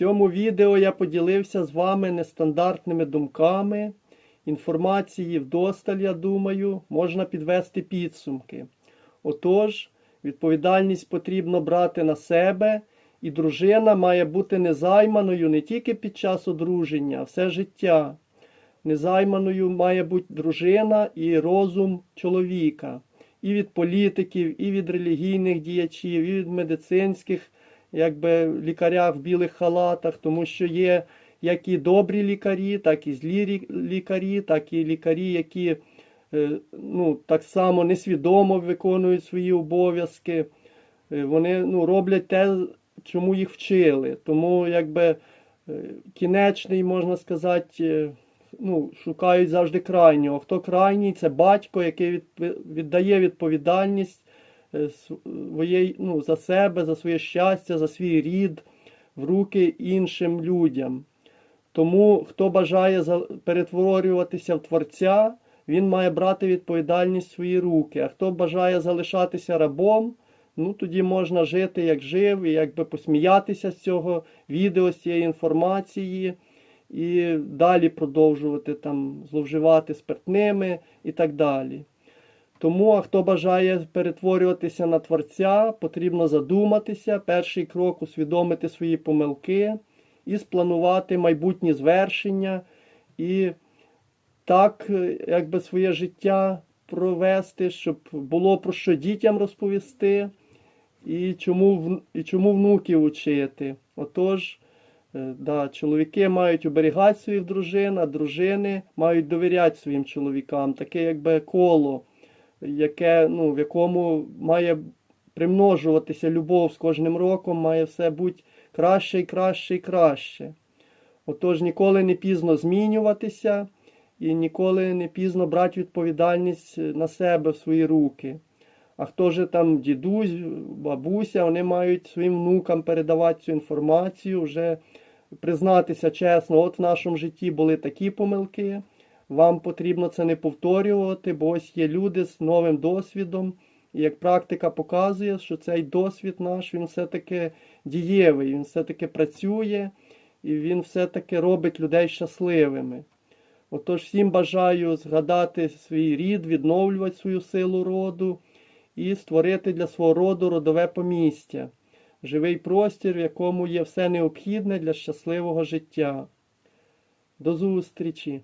цьому відео я поділився з вами нестандартними думками. Інформації вдосталь, я думаю, можна підвести підсумки. Отож, відповідальність потрібно брати на себе, і дружина має бути незайманою не тільки під час одруження, а все життя. Незайманою має бути дружина і розум чоловіка. І від політиків, і від релігійних діячів, і від медицинських, якби лікарях в білих халатах, тому що є як і добрі лікарі, так і злі лікарі, так і лікарі, які е, ну, так само несвідомо виконують свої обов'язки. Е, Вони ну, роблять те, чому їх вчили. Тому якби е, кінечний, можна сказати, ну, шукають завжди крайнього. Хто крайній, це батько, який віддає відповідальність е, своєї, ну, за себе, за своє щастя, за свій рід в руки іншим людям. Тому хто бажає перетворюватися в творця, він має брати відповідальність в свої руки. А хто бажає залишатися рабом, ну тоді можна жити як жив, і якби посміятися з цього відео, з цієї інформації, і далі продовжувати там зловживати спиртними і так далі. Тому, а хто бажає перетворюватися на творця, потрібно задуматися, перший крок усвідомити свої помилки і спланувати майбутні звершення, і так, е, якби своє життя провести, щоб було про що дітям розповісти, і чому, і чому внуків учити. Отож, е, да, чоловіки мають оберігати своїх дружин, а дружини мають довіряти своїм чоловікам. Таке якби коло, яке, ну, в якому має примножуватися любов з кожним роком, має все бути краще і краще і краще. Отож, ніколи не пізно змінюватися і ніколи не пізно брати відповідальність на себе в свої руки. А хто же там дідусь, бабуся, вони мають своїм внукам передавати цю інформацію, вже признатися чесно, от в нашому житті були такі помилки. Вам потрібно це не повторювати, бо ось є люди з новим досвідом. І як практика показує, що цей досвід наш, він все-таки дієвий, він все-таки працює і він все-таки робить людей щасливими. Отож, всім бажаю згадати свій рід, відновлювати свою силу роду і створити для свого роду родове помістя, живий простір, в якому є все необхідне для щасливого життя. До зустрічі!